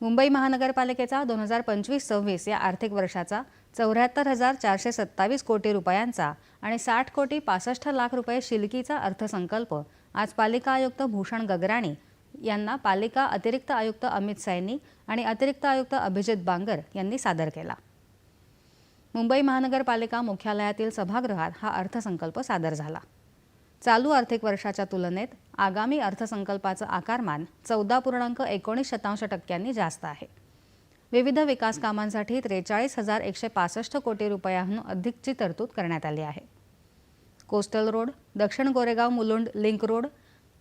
मुंबई महानगरपालिकेचा दोन हजार पंचवीस सव्वीस या आर्थिक वर्षाचा चौऱ्याहत्तर हजार चारशे सत्तावीस कोटी रुपयांचा आणि साठ कोटी पासष्ट लाख रुपये शिलकीचा अर्थसंकल्प आज पालिका आयुक्त भूषण गगराणी यांना पालिका अतिरिक्त आयुक्त अमित सैनी आणि अतिरिक्त आयुक्त अभिजित बांगर यांनी सादर केला. मुंबई महानगरपालिका मुख्यालयातील सभागृहात हा अर्थसंकल्प सादर झाला. चालू आर्थिक वर्षाच्या तुलनेत आगामी अर्थसंकल्पाचं आकारमान चौदा पूर्णांक एकोणीस शतांश टक्क्यांनी जास्त आहे. विविध विकास कामांसाठी त्रेचाळीस हजार एकशे पासष्ट कोटी रुपयांहून अधिकची तरतूद करण्यात आली आहे. कोस्टल रोड दक्षिण Goregaon Mulund link road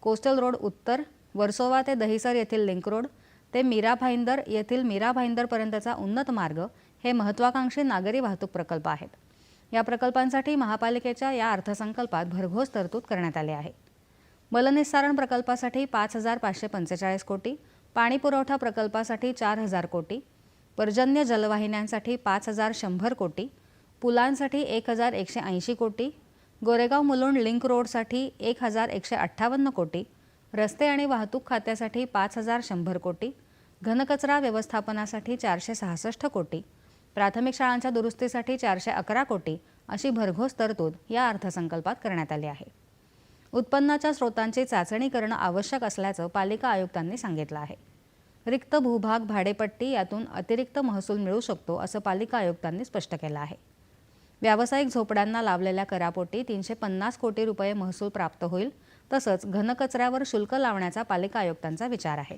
coastal road उत्तर वर्सोवा ते दहिसर येथील लिंक रोड ते मीरा भाईंदर येथील मीरा भाईंदरपर्यंतचा उन्नत मार्ग हे महत्त्वाकांक्षी नागरी वाहतूक प्रकल्प आहेत. या प्रकल्पांसाठी महापालिकेच्या या अर्थसंकल्पात भरघोस तरतूद करण्यात आली आहे. मलनिस्सारण प्रकल्पासाठी पाच हजार पाचशे पंचेचाळीस कोटी पाणीपुरवठा प्रकल्पासाठी चार हजार कोटी पर्जन्य जलवाहिन्यांसाठी पाच हजार शंभर कोटी पुलांसाठी एक हजार एकशे ऐंशी कोटी गोरेगाव मुलुंड लिंक रोडसाठी एक हजार एकशे अठ्ठावन्न कोटी रस्ते आणि वाहतूक खात्यासाठी पाच हजार शंभर कोटी घनकचरा व्यवस्थापनासाठी चारशे सहासष्ट कोटी प्राथमिक शाळांच्या दुरुस्तीसाठी चारशे अकरा कोटी अशी भरघोस तरतूद या अर्थसंकल्पात करण्यात आली आहे. उत्पन्नाच्या स्रोतांची चाचणी करणं आवश्यक असल्याचं पालिका आयुक्तांनी सांगितलं आहे. रिक्त भूभाग भाडेपट्टी यातून अतिरिक्त महसूल मिळू शकतो असं पालिका आयुक्तांनी स्पष्ट केलं आहे. व्यावसायिक झोपड्यांना लावलेल्या करापोटी तीनशे पन्नास कोटी रुपये महसूल प्राप्त होईल तसंच घनकचऱ्यावर शुल्क लावण्याचा पालिका आयुक्तांचा विचार आहे.